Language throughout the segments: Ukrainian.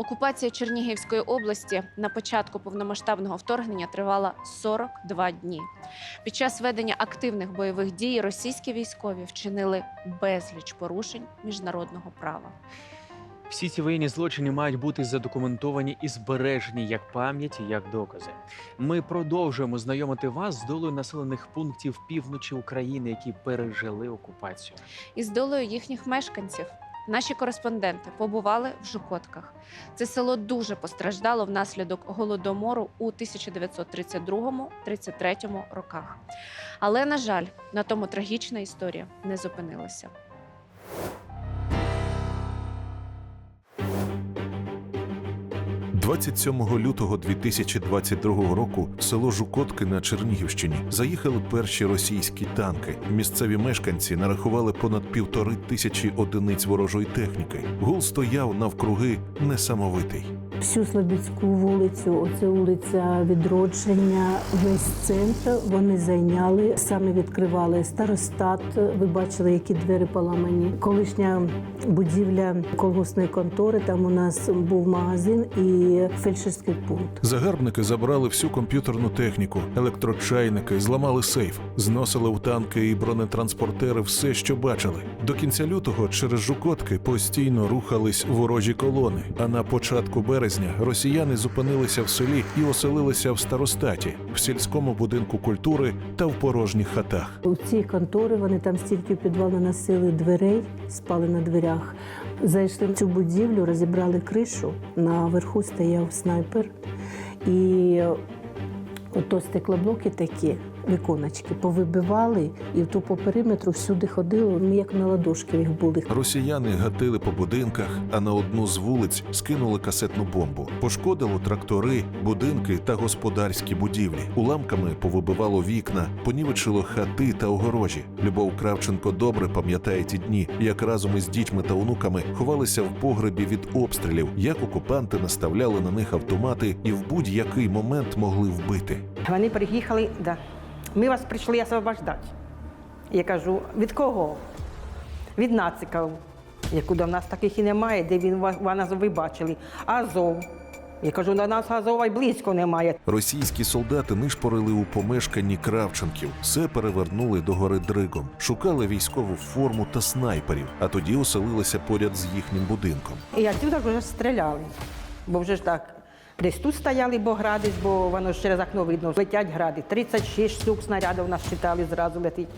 Окупація Чернігівської області на початку повномасштабного вторгнення тривала 42 дні. Під час ведення активних бойових дій російські військові вчинили безліч порушень міжнародного права. Всі ці воєнні злочини мають бути задокументовані і збережені як пам'ять, як докази. Ми продовжуємо знайомити вас з долею населених пунктів півночі України, які пережили окупацію. Із долею їхніх мешканців наші кореспонденти побували в Жукотках. Це село дуже постраждало внаслідок голодомору у 1932-33 роках. Але, на жаль, на тому трагічна історія не зупинилася. – 27 лютого 2022 року в село Жукотки на Чернігівщині заїхали перші російські танки. Місцеві мешканці нарахували понад півтори тисячі одиниць ворожої техніки. Гул стояв навкруги несамовитий. Всю Слобідську вулицю, оце вулиця відродження, весь центр вони зайняли, самі відкривали старостат. Ви бачили, які двері поламані. Колишня будівля колгоспної контори. Там у нас був магазин і фельдшерський пункт. Загарбники забрали всю комп'ютерну техніку, електрочайники, зламали сейф, зносили в танки і бронетранспортери все, що бачили. До кінця лютого через Жукотки постійно рухались ворожі колони. А на початку березня росіяни зупинилися в селі і оселилися в старостаті, в сільському будинку культури та в порожніх хатах. У цій контори вони там стільки в носили дверей, спали на дверях. Зайшли в цю будівлю, розібрали кришу. Наверху стояв снайпер. І ото стеклоблоки такі, віконечки, повибивали, і то по периметру всюди ходили. Ми як на ладошки їх були. Росіяни гатили по будинках, а на одну з вулиць скинули касетну бомбу. Пошкодило трактори, будинки та господарські будівлі. Уламками повибивало вікна, понівечило хати та огорожі. Любов Кравченко добре пам'ятає ті дні, як разом із дітьми та онуками ховалися в погребі від обстрілів, як окупанти наставляли на них автомати і в будь-який момент могли вбити. Вони приїхали, да. Ми вас прийшли освобождати. Я кажу, від кого? Від нациків. Я кажу, в нас таких і немає, де він вас ви бачили. Азов. Я кажу, до нас Азова й близько немає. Російські солдати нишпорили у помешканні Кравченків, все перевернули до гори Дригом, шукали військову форму та снайперів, а тоді оселилися поряд з їхнім будинком. І отсюда вже стріляли. Бо вже ж так. Десь тут стояли, бо градись, бо воно ж через окно видно. Летять гради. 36 штук снарядів нас читали, зразу летить.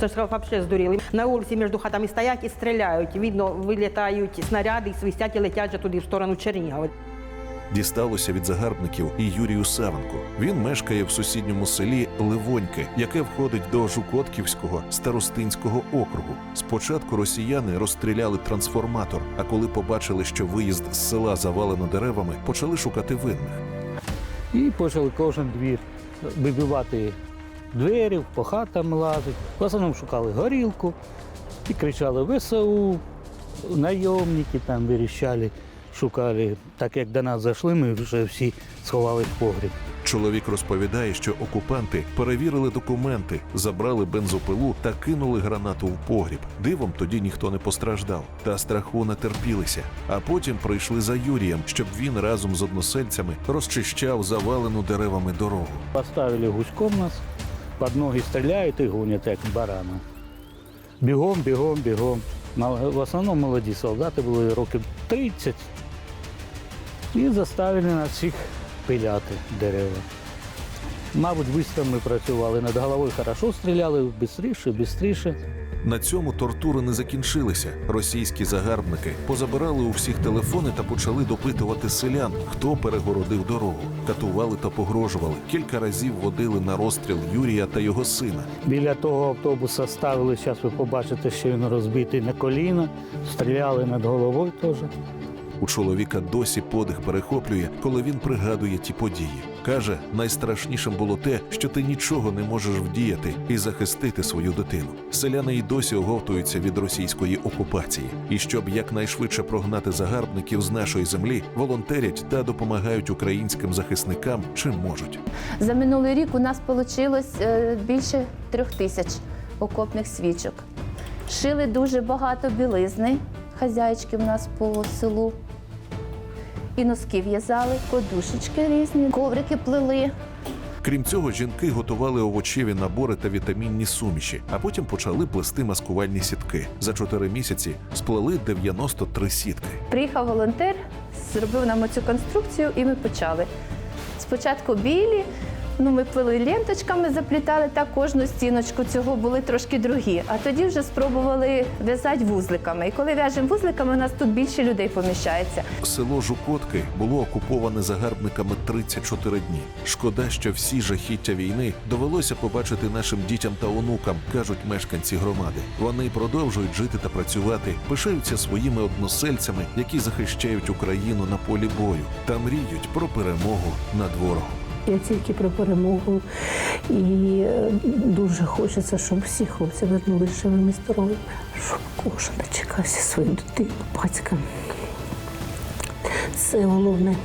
Це ж взагалі здуріли. На вулиці між хатами стоять і стріляють. Видно, вилітають снаряди, свистять і летять же туди в сторону Чернігова. Дісталося від загарбників і Юрію Савенку. Він мешкає в сусідньому селі Ливоньки, яке входить до Жукотківського старостинського округу. Спочатку росіяни розстріляли трансформатор, а коли побачили, що виїзд з села завалено деревами, почали шукати винних. І почали кожен двір вибивати двері, по хатам лазити. В основному шукали горілку і кричали ВСУ, найомники там вирішали, шукали. Так як до нас зайшли, ми вже всі сховались в погріб. Чоловік розповідає, що окупанти перевірили документи, забрали бензопилу та кинули гранату в погріб. Дивом тоді ніхто не постраждав, та страху натерпілися. А потім прийшли за Юрієм, щоб він разом з односельцями розчищав завалену деревами дорогу. Поставили гуськом нас, під ноги стріляють і гонять, як барана. Бігом, бігом, бігом. В основному молоді солдати були років 30. І заставили нас всіх пиляти дерева. Мабуть, вистрілами працювали над головою хорошо стріляли, швидше, швидше. На цьому тортури не закінчилися. Російські загарбники позабирали у всіх телефони та почали допитувати селян, хто перегородив дорогу. Катували та погрожували. Кілька разів водили на розстріл Юрія та його сина. Біля того автобуса ставили, зараз ви побачите, що він розбитий на коліна, стріляли над головою теж. У чоловіка досі подих перехоплює, коли він пригадує ті події. Каже, найстрашнішим було те, що ти нічого не можеш вдіяти і захистити свою дитину. Селяни й досі оговтуються від російської окупації. І щоб якнайшвидше прогнати загарбників з нашої землі, волонтерять та допомагають українським захисникам чим можуть. За минулий рік у нас вийшло більше трьох тисяч окопних свічок. Шили дуже багато білизни, хазяйчки в нас по селу. І носки в'язали, подушечки різні, коврики плели. Крім цього, жінки готували овочеві набори та вітамінні суміші, а потім почали плести маскувальні сітки. За чотири місяці сплели 93 сітки. Приїхав волонтер, зробив нам оцю конструкцію, і ми почали. Спочатку білі, ну ми плели ленточками, заплітали так кожну стіночку. Цього були трошки другі. А тоді вже спробували в'язати вузликами. І коли в'яжемо вузликами, у нас тут більше людей поміщається. Село Жукотки було окуповане загарбниками 34 дні. Шкода, що всі жахіття війни довелося побачити нашим дітям та онукам, кажуть мешканці громади. Вони продовжують жити та працювати, пишаються своїми односельцями, які захищають Україну на полі бою, та мріють про перемогу над ворогом. Я тільки про перемогу. І е, дуже хочеться, щоб всі хлопці вернулися живими здоровими, щоб кожен дочекався своїм дитину, батька. Це головне.